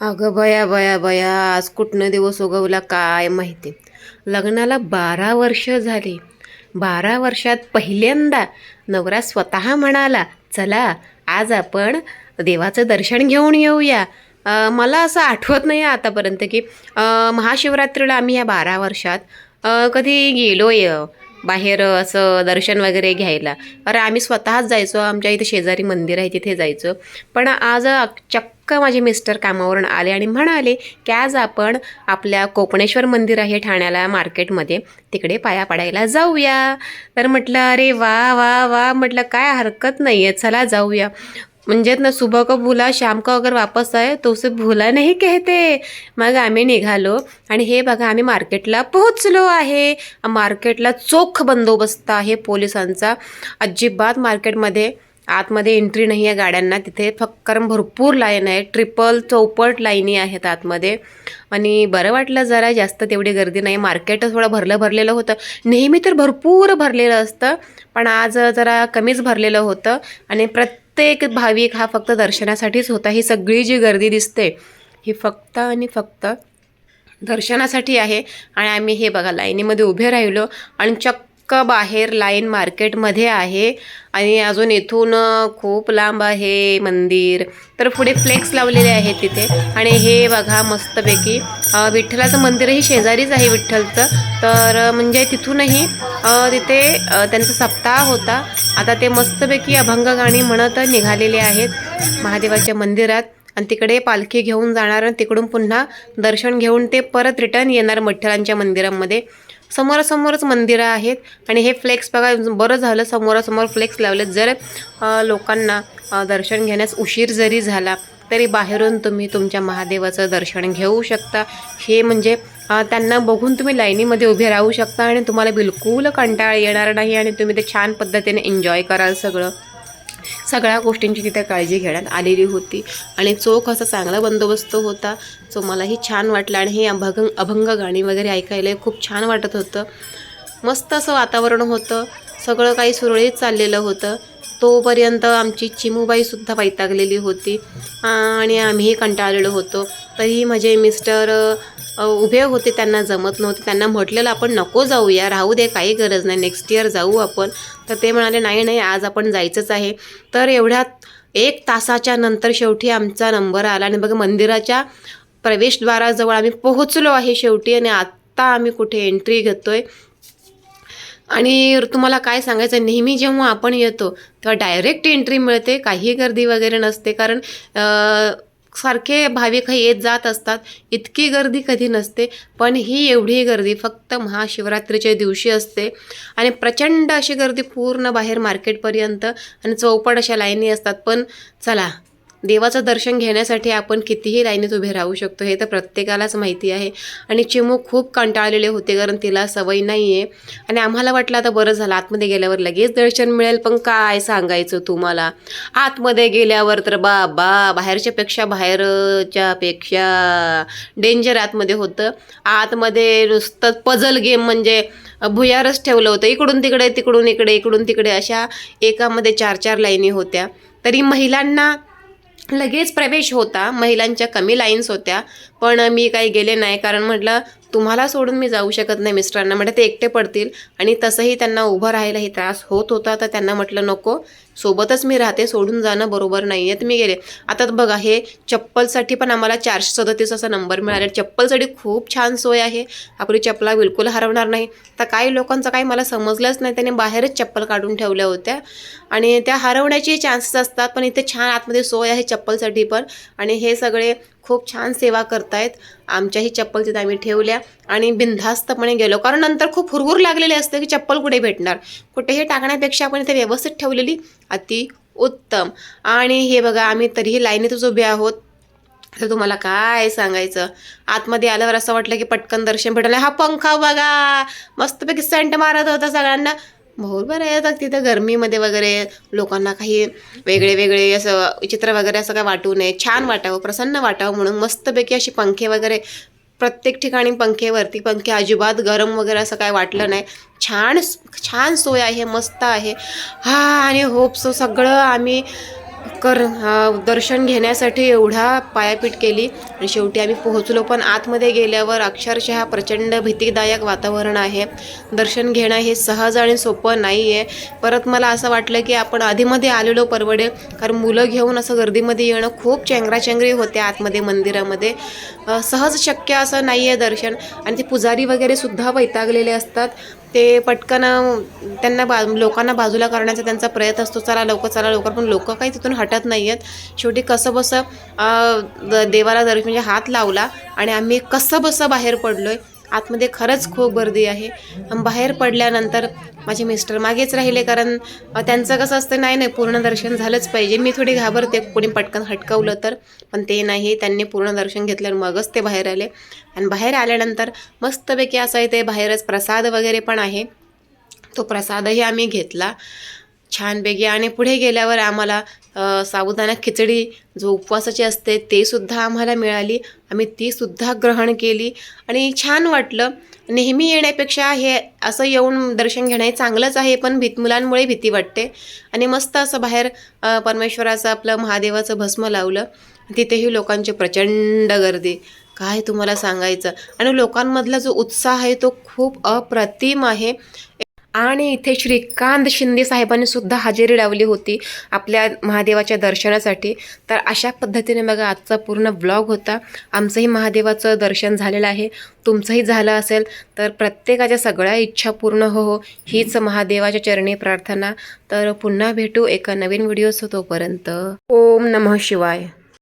अगं बया बया बया आज कुठनं दिवस उगवला काय माहिती? लग्नाला बारा वर्ष झाली. बारा वर्षात पहिल्यांदा नवरा स्वतः म्हणाला चला आज आपण देवाचं दर्शन घेऊन येऊया. मला असं आठवत नाही आहे आतापर्यंत की महाशिवरात्रीला आम्ही या बारा वर्षात कधी गेलो आहे बाहेर असं दर्शन वगैरे घ्यायला. अरे आम्ही स्वतःच जायचो आमच्या इथे शेजारी मंदिर आहे तिथे जायचो. पण आज चक्क माझे मिस्टर कामावरून आले आणि म्हणाले की आज आपण आपल्या कोपणेश्वर मंदिर आहे ठाण्याला मार्केटमध्ये तिकडे पाया पडायला जाऊया. तर म्हटलं अरे वा वा वा. म्हटलं काय हरकत नाही आहे चला जाऊया. म्हणजे ना सुबह का भूला शाम का अगर वापस आहे तो उसे भूला नाही कहते। मग आम्ही निघालो आणि हे बघा आम्ही मार्केटला पोहोचलो आहे. मार्केटला चोख बंदोबस्त आहे पोलिसांचा. अजिबात मार्केटमध्ये आतमध्ये एंट्री नाही आहे गाड्यांना. तिथे फक्कर भरपूर लाईन आहे. ट्रिपल चौपट लाईनी आहेत आतमध्ये. आणि बरं वाटलं जरा जास्त तेवढी गर्दी नाही. मार्केट थोडं भरलं भरलेलं होतं. नेहमी तर भरपूर भरलेलं असतं. पण आज जरा कमीच भरलेलं होतं. आणि प्रत्येक भाविक हा फक्त दर्शनासाठीच होता. ही सगळी जी गर्दी दिसते ही फक्त आणि फक्त दर्शनासाठी आहे. आणि आम्ही हे बघा लाईनीमध्ये उभे राहिलो आणि चक्क बाहेर लाईन मार्केटमध्ये आहे आणि अजून इथून खूप लांब आहे मंदिर. तर पुढे फ्लेक्स लावलेले आहेत तिथे. आणि हे बघा मस्तपैकी विठ्ठलाचं मंदिरही शेजारीच आहे विठ्ठलचं. तर म्हणजे तिथूनही तिथे त्यांचा सप्ताह होता. आता ते मस्तपैकी अभंग गाणी म्हणत निघालेले आहेत महादेवाच्या मंदिरात. आणि तिकडे पालखी घेऊन जाणार आणि तिकडून पुन्हा दर्शन घेऊन ते परत रिटर्न येणार मठ्ठलांच्या मंदिरामध्ये. समोरासमोरच मंदिरं आहेत आणि हे फ्लेक्स बघा बरं झालं समोरासमोर फ्लेक्स लावलेत जर लोकांना दर्शन घेण्यास उशीर जरी झाला तरी बाहेरून तुम्ही तुमच्या महादेवाचं दर्शन घेऊ शकता. हे म्हणजे त्यांना बघून तुम्ही लाईनीमध्ये उभे राहू शकता आणि तुम्हाला बिलकुल कंटाळा येणार नाही आणि तुम्ही ते छान पद्धतीने एन्जॉय कराल सगळं. सगळ्या गोष्टींची तिथे काळजी घेण्यात आलेली होती. आणि चोख असा चांगला बंदोबस्त होता सो मलाही छान वाटलं आणि हे अभंग अभंग गाणी वगैरे ऐकायला खूप छान वाटत होतं. मस्त असं वातावरण होतं. सगळं काही सुरळीत चाललेलं होतं. तोपर्यंत आमची चिमूबाईसुद्धा वैतागलेली होती. आणि आम्हीही कंटाळलेलो होतो. तरी माझे मिस्टर उभे होते त्यांना जमत नव्हते. त्यांना म्हटलेलं आपण नको जाऊया राहू दे काही गरज नाही नेक्स्ट इयर जाऊ आपण. तर ते म्हणाले नाही नाही आज आपण जायचंच आहे. तर एवढ्यात एक तासाच्या नंतर शेवटी आमचा नंबर आला आणि बघा मंदिराच्या प्रवेशद्वाराजवळ आम्ही पोहोचलो आहे शेवटी आणि आत्ता आम्ही कुठे एंट्री घेतो आहे आणि तुम्हाला काय सांगायचं नेहमी जेव्हा आपण येतो तेव्हा डायरेक्ट एंट्री मिळते काही गर्दी वगैरे नसते. कारण सारखे भाविक येत जात असतात. इतकी गर्दी कधी नसते पण ही एवढी गर्दी फक्त महाशिवरात्रीच्या दिवशी असते. आणि प्रचंड अशी गर्दी पूर्ण बाहेर मार्केटपर्यंत आणि चौपट अशा लाईनी असतात. पण चला देवाचं दर्शन घेण्यासाठी आपण कितीही लाईनीत उभे राहू शकतो हे तर प्रत्येकालाच माहिती आहे. आणि चिमू खूप कंटाळलेले होते कारण तिला सवय नाही आहे आणि आम्हाला वाटलं आता बरं झालं आतमध्ये गेल्यावर लगेच दर्शन मिळेल पण काय सांगायचं तुम्हाला? आतमध्ये गेल्यावर तर बाबा बाहेरच्या पेक्षा बाहेरच्या पेक्षा डेंजर आतमध्ये होतं. आतमध्ये नुसतं पझल गेम म्हणजे भुयारच ठेवलं होतं. इकडून तिकडे तिकडून इकडे इकडून तिकडे अशा एकामध्ये चार चार लाईनी होत्या. तरी महिलांना लगेच प्रवेश होता. महिलांच्या कमी लाईन्स होत्या. पण मी काही गेले नाही. कारण म्हटलं तुम्हाला सोडून मी जाऊ शकत नाही मिस्टरांना. म्हटलं ते एकटे पडतील आणि तसंही त्यांना उभं राहायलाही त्रास होत होता तर त्यांना म्हटलं नको सोबतच मी राहते सोडून जाणं बरोबर नाही आहे मी गेले. आता बघा हे चप्पलसाठी पण आम्हाला चारशे सदतीस असा नंबर मिळाला. चप्पलसाठी खूप छान सोय आहे. आपली चप्पला बिलकुल हरवणार नाही. तर काही लोकांचं काही मला समजलंच नाही. त्याने बाहेरच चप्पल काढून ठेवल्या होत्या. आणि त्या हरवण्याचे चान्सेस असतात पण इथे छान आतमध्ये सोय आहे चप्पलसाठी पण. आणि हे सगळे खूप छान सेवा करतायत. आमच्याही चप्पल तिथे आम्ही ठेवल्या आणि बिनधास्तपणे गेलो. कारण नंतर खूप हुरहुर लागलेले असते की चप्पल कुठे भेटणार? कुठेही टाकण्यापेक्षा आपण इथे व्यवस्थित ठेवलेली अति उत्तम. आणि हे बघा आम्ही तरीही लाईनीतच उभे आहोत. तर तुम्हाला काय सांगायचं? आतमध्ये आल्यावर असं वाटलं की पटकन दर्शन भेटलं हा पंखा बघा! मस्तपैकी सेंट मारत होता सगळ्यांना. बहुत येतात आहे आता तिथं गरमीमध्ये वगैरे लोकांना काही वेगळे वेगळे असं चित्र वगैरे असं काय वाटू नये. छान वाटावं प्रसन्न वाटावं म्हणून मस्तपैकी अशी पंखे वगैरे प्रत्येक ठिकाणी पंखेवरती पंखे अजिबात गरम वगैरे असं काय वाटलं नाही. छान छान सोय आहे मस्त आहे. हा आणि होप सो सगळं आम्ही कर दर्शन घेण्यासाठी एवढा पायापीट केली. आणि शेवटी आम्ही पोहोचलो पण आतमध्ये गेल्यावर अक्षरशः प्रचंड भीतीदायक वातावरण आहे. दर्शन घेणं हे सहज आणि सोपं नाही आहे परत मला असं वाटलं की आपण आधीमध्ये आलेलो परवडेल कारण मुलं घेऊन असं गर्दीमध्ये येणं खूप चेंगराचेंगरी होते आतमध्ये मंदिरामध्ये. सहज शक्य असं नाही आहे दर्शन. आणि ते पुजारी वगैरे सुद्धा वैतागलेले असतात. ते पटकन त्यांना बा लोकांना बाजूला करण्याचा त्यांचा प्रयत्न असतो चला लवकर चला लवकर. पण लोक काही तिथून वाटत नाही आहेत शेवटी कसं बसं द- देवाला दर्शन म्हणजे हात लावला आणि आम्ही कसं बसं बाहेर पडलो आहे आतमध्ये खरंच खूप गर्दी आहे. बाहेर पडल्यानंतर माझे मिस्टर मागेच राहिले कारण त्यांचं कसं असतं नाही नाही पूर्ण दर्शन झालंच पाहिजे. मी थोडी घाबरते कोणी पटकन हटकवलं तर. पण ते नाही त्यांनी पूर्ण दर्शन घेतल्यावर मगच ते बाहेर आले. आणि बाहेर आल्यानंतर मस्तपैकी असं आहे ते बाहेरच प्रसाद वगैरे पण आहे. तो प्रसादही आम्ही घेतला. छानपैकी आणि पुढे गेल्यावर आम्हाला साबुदाणा खिचडी जो उपवासाची असते ते सुद्धा आम्हाला मिळाली. आम्ही ती सुद्धा ग्रहण केली. आणि छान वाटलं. नेहमी येण्यापेक्षा हे असं येऊन दर्शन घेणं हे चांगलंच आहे पण भीत मुलांमुळे भीती वाटते. आणि मस्त असं बाहेर परमेश्वराचं आपलं महादेवाचं भस्म लावलं. तिथेही लोकांची प्रचंड गर्दी. काय तुम्हाला सांगायचं? आणि लोकांमधला जो उत्साह आहे तो खूप अप्रतिम आहे. आणि इथे श्रीकांत शिंदे साहेबांनी सुद्धा हजेरी लावली होती आपल्या महादेवाच्या दर्शनासाठी. तर अशा पद्धतीने बघा आजचा पूर्ण ब्लॉग होता. आमचंही महादेवाचं दर्शन झालेलं आहे. तुमचंही झालं असेल तर प्रत्येकाच्या सगळ्या इच्छा पूर्ण हो हो. हीच महादेवाच्या चरणी प्रार्थना. तर पुन्हा भेटू एका नवीन व्हिडिओ तोपर्यंत. ओम नमः शिवाय.